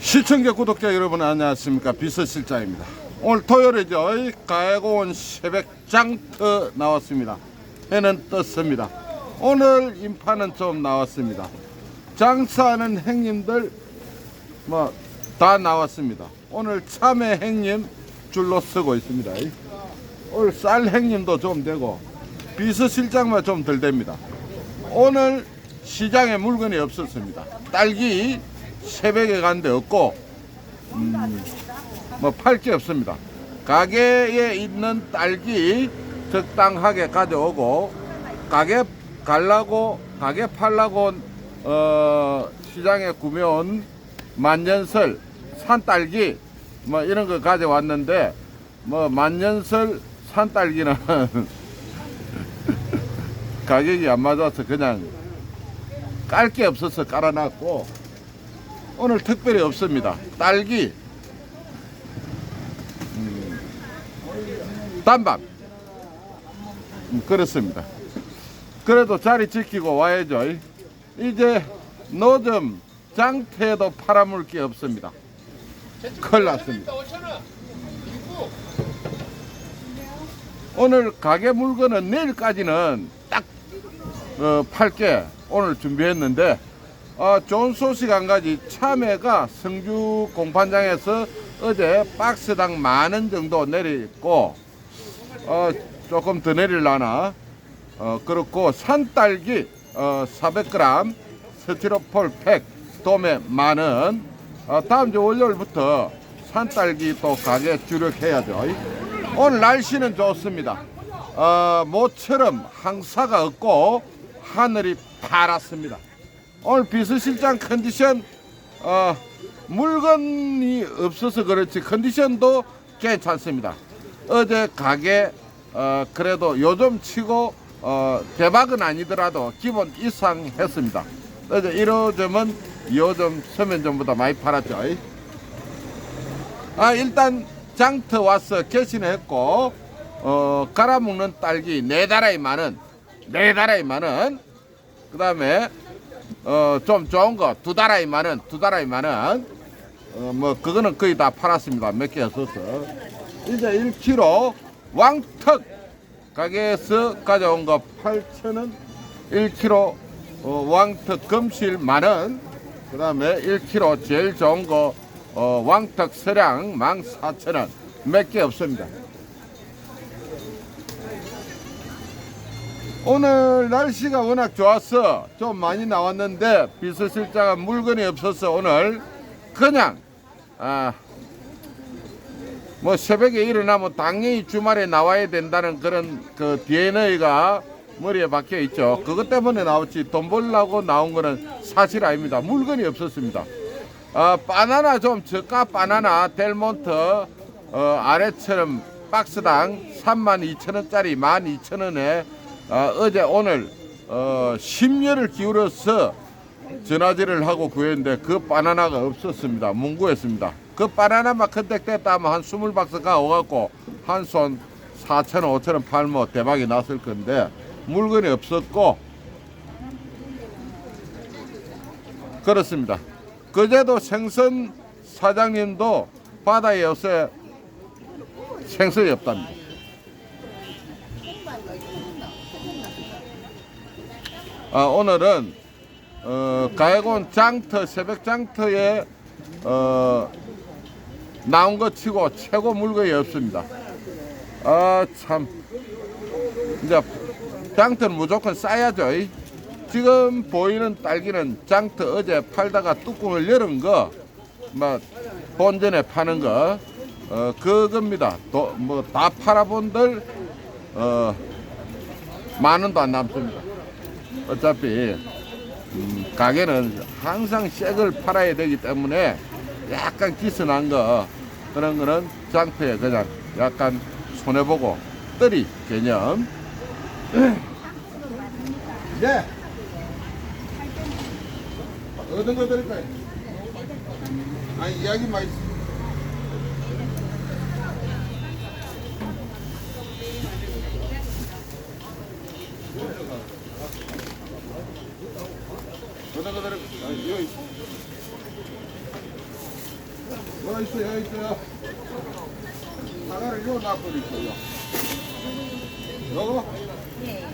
시청자 구독자 여러분 안녕하십니까? 비서실장입니다. 오늘 토요일이죠. 가해고원 새벽 장터 나왔습니다. 해는 떴습니다. 오늘 인파는 좀 나왔습니다. 장사하는 행님들 뭐 다 나왔습니다. 오늘 참외 행님 줄로 서고 있습니다. 오늘 쌀 행님도 좀 되고 비서실장만 좀 덜 됩니다. 오늘 시장에 물건이 없었습니다. 딸기 새벽에 간 데 없고 음, 뭐팔 게 없습니다. 가게에 있는 딸기 적당하게 가져오고 가게 갈라고 가게 팔라고 어, 시장에 구매온 만년설 산딸기 뭐 이런 거 가져왔는데 뭐 만년설 산딸기는 가격이 안 맞아서 그냥 깔 게 없어서 깔아놨고 오늘 특별히 없습니다. 딸기, 음, 단밥 음, 그렇습니다. 그래도 자리 지키고 와야죠. 이제 노점 장터에도 팔아먹을 게 없습니다. 큰일 났습니다. 오늘 가게 물건은 내일까지는 딱 어, 팔게 오늘 준비했는데 어, 좋은 소식 한 가지. 참외가 성주 공판장에서 어제 박스당 만 원 정도 내렸고 어, 조금 더 내릴라나? 어, 그렇고 산딸기 어, 400g 스티로폴 팩 도매 만원. 어, 다음 주 월요일부터 산딸기 또 가게 주력해야죠. 오늘 날씨는 좋습니다. 어, 모처럼 항사가 없고 하늘이 파랗습니다. 오늘 비서실장 컨디션 어, 물건이 없어서 그렇지 컨디션도 괜찮습니다. 어제 가게 어, 그래도 요즘 치고 어, 대박은 아니더라도 기본 이상 했습니다. 어제 1호점은 2호점 서면점보다 많이 팔았죠. 아 일단 장터 와서 개신했고 어, 갈아먹는 딸기 네 달에 만원 네 달에 만원 그 다음에 어, 좀 좋은 거. 두 달에 만원 두 달에 만원 어, 뭐 그거는 거의 다 팔았습니다. 몇 개 없어서. 이제 1kg 왕턱 가게에서 가져온 거 8,000원. 1kg 어, 왕턱 금실 만원. 그 다음에 1kg 제일 좋은 거 어, 왕턱 서량 14,000원. 몇 개 없습니다 오늘 날씨가 워낙 좋아서 좀 많이 나왔는데 비서실장은 물건이 없어서 오늘 그냥 아, 뭐 새벽에 일어나면 당연히 주말에 나와야 된다는 그런 그 DNA가 머리에 박혀 있죠. 그것 때문에 나왔지 돈 벌려고 나온 거는 사실 아닙니다. 물건이 없었습니다. 아, 바나나 좀 저가 바나나 델몬트 어, 아래처럼 박스당 32,000원짜리 12,000원에 아, 어 제 오늘 어, 심려를 기울여서 전화질을 하고 구했는데 그 바나나가 없었습니다. 문구했습니다. 그 바나나만 컨택됐다 하면 한 20박스 가오갖고 한 손 4천원, 5천원 팔면 대박이 났을 건데 물건이 없었고 그렇습니다. 그제도 생선 사장님도 바다에 요새 생선이 없답니다. 아, 오늘은 어, 가해곤 장터 새벽 장터에 어, 나온 것 치고 최고 물건이 없습니다. 아 참 이제 장터는 무조건 싸야죠. 이. 지금 보이는 딸기는 장터 어제 팔다가 뚜껑을 열은 거, 뭐 본전에 파는 거, 어, 그겁니다. 뭐 다 팔아본들 어, 만 원도 안 남습니다. 어차피 음, 가게는 항상 새걸 팔아야 되기 때문에 약간 기스난 거 그런 거는 장터에 그냥 약간 손해보고 떨이 개념. 네. 어떤 거 드릴까요? 아니 이야기 많이 어떤 거 드릴까요? 아, 여기 여기 있어 여기 있어요 사과를 요 놔버리고요 요거 예.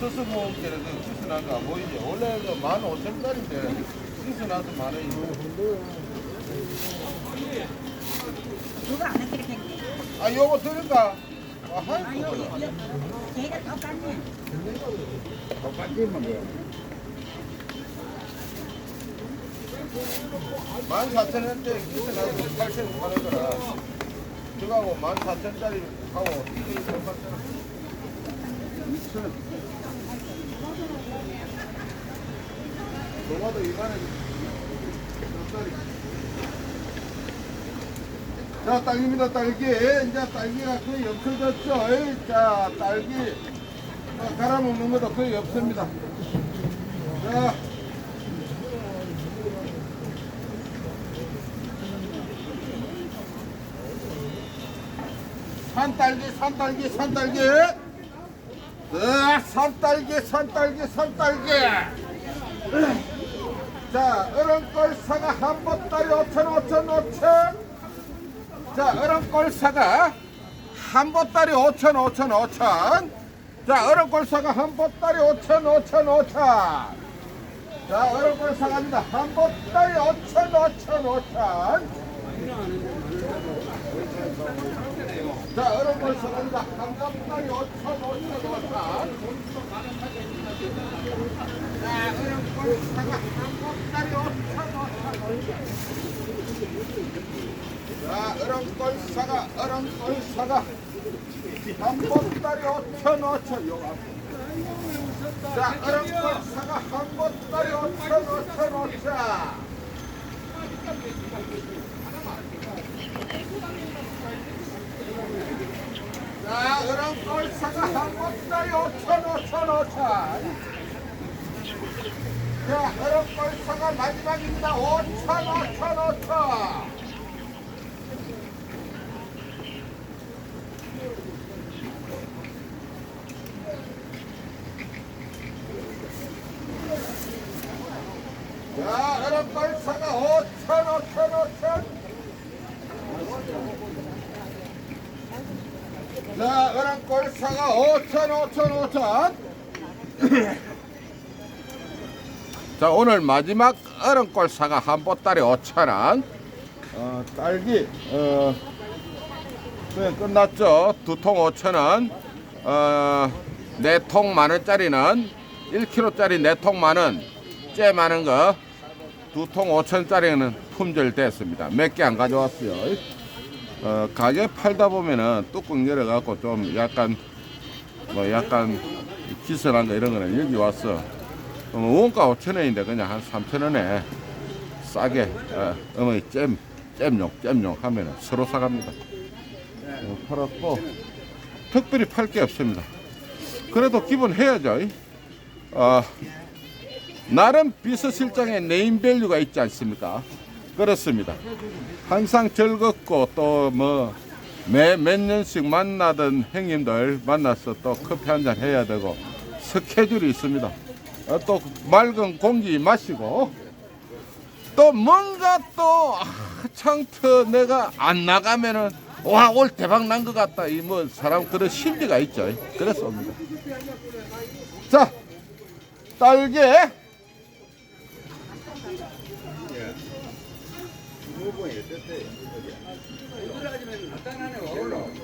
스스 모음께는 스스난 거 보이지? 원래 그만 오천 짜리인데 스스나서 만 원이고 누가 안 했게 했네. 아 요거 들을까? 아 아, 하이 요, 거 요, 걔가 똑같네. 만 사천 원대 스스나서 팔천 파는 거라 저거하고 만 사천 짜리 하고 이게 똑같잖아 도마도 이만해 몇 살이 자, 딸기입니다, 딸기. 이제 딸기가 거의 없어졌죠. 자, 딸기. 어, 갈아 먹는 것도 거의 없습니다. 자. 산딸기, 산딸기, 산딸기. 자, 산딸기, 산딸기, 산딸기. 자, 어른꼴 사과 한 보따리 5천, 5천, 5천. 자, 어른꼴 사과 한 보따리 5천, 5천, 5천. 자, 어른꼴 사과 한 보따리 5천, 5천, 5천. 자, 사과입니다. 한 보따리 5천, 5천, 5천. 자. 한 보따리 5천, 5천, 5천. 자, 어른꼴 사과 한 보따리 5천, 5천. 자, 어른꼴 사과, 어른꼴 사과. 한 보따리 5천, 5천. 요거 앞에. 자, 어른꼴 사과 한 보따리 5천, 5천, 5천. 자, 어른꼴 사과 한 보따리 5천, 5천, 5천. 자, 어른꼴 사과 마지막입니다. 5천, 5천, 5천. 자, 어른꼴 사과 5천, 5천, 5천. 자, 어른꼴 사과 5천, 5천, 5천. 자, 오늘 마지막 어른꼴 사과 한 보따리 5천 원. 어, 딸기, 어, 네, 끝났죠. 두 통 5천 원. 어, 네통 만 원짜리는 1kg짜리 네통 만 원. 째 많은 거. 두 통 5천짜리는 품절됐습니다. 몇 개 안 가져왔어요. 어, 가게 팔다 보면은 뚜껑 열어갖고 좀 약간 뭐 약간 기선한 거 이런 거는 여기 왔어. 어, 원가 5천 원인데 그냥 한 3천 원에 싸게 어, 어머니 잼 잼용 잼용 하면은 서로 사갑니다. 어, 팔았고 특별히 팔 게 없습니다. 그래도 기본 해야죠. 어, 나름 비서실장의 네임밸류가 있지 않습니까? 그렇습니다. 항상 즐겁고 또 뭐 매 몇 년씩 만나던 형님들 만나서 또 커피 한 잔 해야 되고 스케줄이 있습니다. 어, 또 맑은 공기 마시고 또 뭔가 또 아, 창터 내가 안 나가면은 와 올 대박 난 것 같다 이 뭐 사람 그런 심리가 있죠. 그래서 옵니다. 자 딸기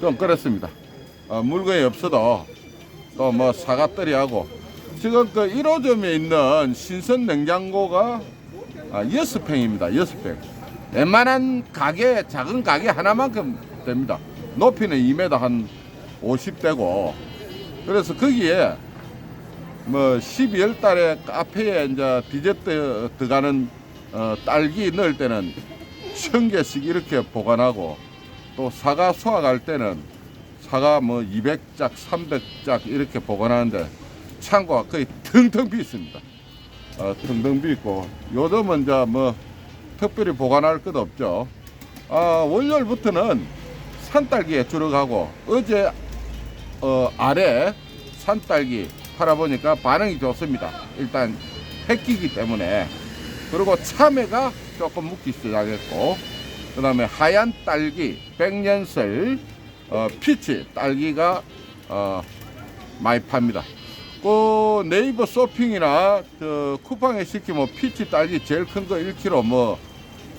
좀 그렇습니다. 어, 물건이 없어도 또 뭐 사과떨이하고 지금 그 1호점에 있는 신선 냉장고가 아, 6평입니다. 6평. 웬만한 가게 작은 가게 하나만큼 됩니다. 높이는 2m 한 50대고 그래서 거기에 뭐 12월 달에 카페에 이제 디저트 들어가는 어, 딸기 넣을 때는 천 개씩 이렇게 보관하고 또 사과 수확할 때는 사과 뭐 200짝, 300짝 이렇게 보관하는데 창고가 거의 텅텅 비 있습니다. 어, 텅텅 비 있고 요즘은 이제 뭐 특별히 보관할 것 없죠. 아, 월요일부터는 산딸기에 들어가고 어제 어, 아래 산딸기 팔아보니까 반응이 좋습니다. 일단 햇기기 때문에 그리고 참외가 조금 묵기 시작했고 그 다음에 하얀 딸기, 백년설, 어, 피치 딸기가 어, 많이 팝니다. 그 네이버 쇼핑이나 저 쿠팡에 시키면 피치 딸기 제일 큰 거 1kg 뭐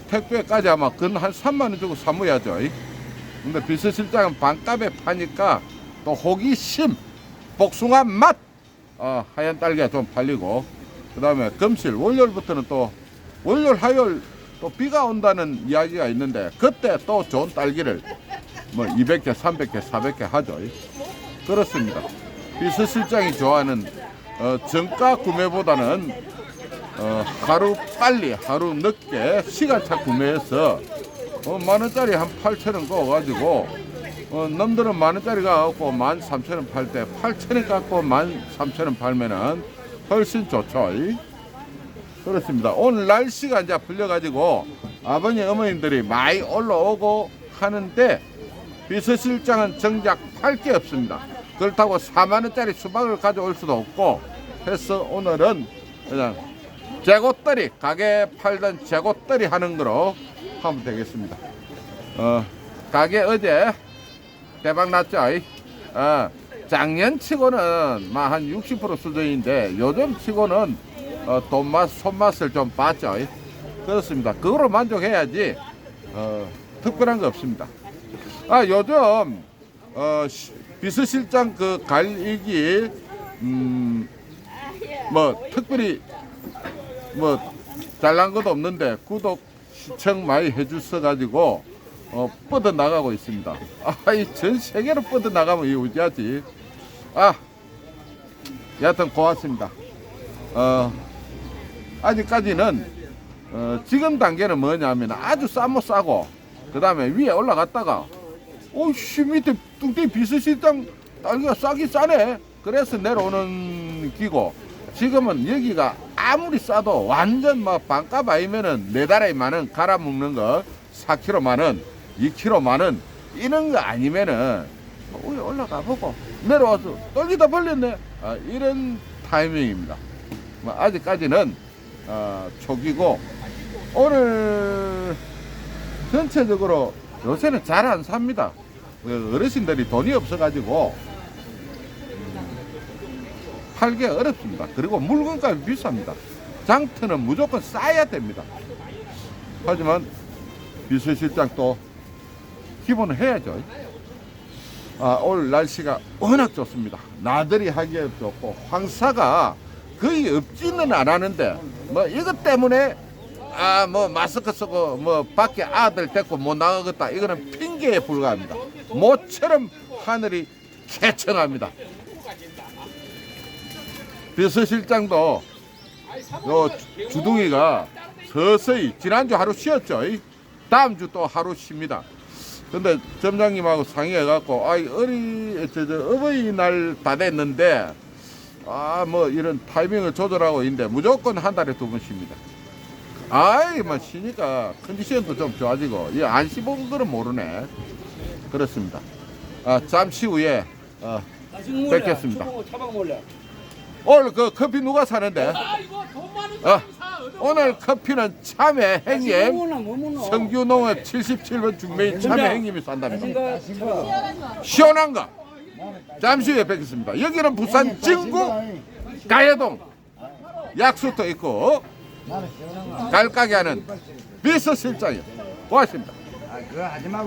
택배까지 아마 근한 3만 원 주고 사모야죠. 근데 비서실장은 반값에 파니까 또 호기심, 복숭아 맛, 어, 하얀 딸기가 좀 팔리고 그 다음에 금실 월요일부터는 또 월요일 화요일 또 비가 온다는 이야기가 있는데 그때 또 좋은 딸기를 뭐 200개, 300개, 400개 하죠. 그렇습니다. 비서실장이 좋아하는 어, 정가 구매보다는 어, 하루 빨리 하루 늦게 시간차 구매해서 어, 만 원짜리 한 8천 원 거가지고 어, 남들은 만 원짜리 가갖고 만 삼천 원 팔 때 8천 원 갖고 만 삼천 원 팔면은 훨씬 좋죠. 이? 그렇습니다. 오늘 날씨가 이제 풀려가지고 아버님 어머님들이 많이 올라오고 하는데 비서실장은 정작 팔 게 없습니다. 그렇다고 4만 원짜리 수박을 가져올 수도 없고 해서 오늘은 그냥 재고떨이 가게 팔던 재고떨이 하는 거로 하면 되겠습니다. 어, 가게 어제 대박 났죠. 어, 작년 치고는 한60% 수준인데 요즘 치고는 어, 돈맛 손맛을 좀 봤죠. 그렇습니다. 그거로 만족해야지 어, 특별한 거 없습니다. 아 요즘 어, 시- 비서실장 그 갈익이 음 뭐 특별히 뭐 잘난 것도 없는데 구독 시청 많이 해주셔 가지고 어 뻗어 나가고 있습니다. 아이 전 세계로 뻗어 나가면 이 어디하지? 아 여하튼 고맙습니다. 어 아직까지는 어, 지금 단계는 뭐냐면 아주 싸모 싸고 그 다음에 위에 올라갔다가 오씨 밑에 뚱땡이 비서실장 딸기가 싸기 싸네. 그래서 내려오는 기고. 지금은 여기가 아무리 싸도 완전 막 반값 아니면은 네 달에 만원 갈아 먹는 거 4kg 만원 2kg 만원 이런 거 아니면은 위에 올라가 보고 내려와서 떨기다 벌렸네. 아, 이런 타이밍입니다. 뭐 아직까지는 어, 초기고 오늘 전체적으로 요새는 잘 안 삽니다. 그 어르신들이 돈이 없어가지고 팔기 어렵습니다. 그리고 물건값이 비쌉니다. 장터는 무조건 싸야 됩니다. 하지만 비서실장 또 기본을 해야죠. 아, 오늘 날씨가 워낙 좋습니다. 나들이 하기에 좋고 황사가 거의 없지는 않았는데 뭐 이것 때문에 아 뭐 마스크 쓰고 뭐 밖에 아들 데리고 못 나가겠다 이거는 핑계에 불과합니다. 모처럼 하늘이 개청합니다. 비서실장도 요 주- 주둥이가 서서히 지난주 하루 쉬었죠. 다음 주 또 하루 쉽니다. 근데 점장님하고 상의해갖고 아이 어리 저, 저 어버이날 다 됐는데 아 뭐 이런 타이밍을 조절하고 있는데 무조건 한 달에 두 번 쉽니다. 아이 뭐 쉬니까 컨디션도 좀 좋아지고 이안 씹은 거는 모르네. 그렇습니다. 아 잠시 후에 어, 뵙겠습니다. 차박 몰래. 오늘 그 커피 누가 사는데? 아 어, 오늘 커피는 참외 행님 뭐 먹나. 성규농의 77번 중매인 참외 행님이 산답니다. 시원한 거 잠시 후에 뵙겠습니다. 여기는 부산 진구 가해동 약수도 있고 갈가게 하는 비서실장이요. 고맙습니다. 아, 그거 하지 말고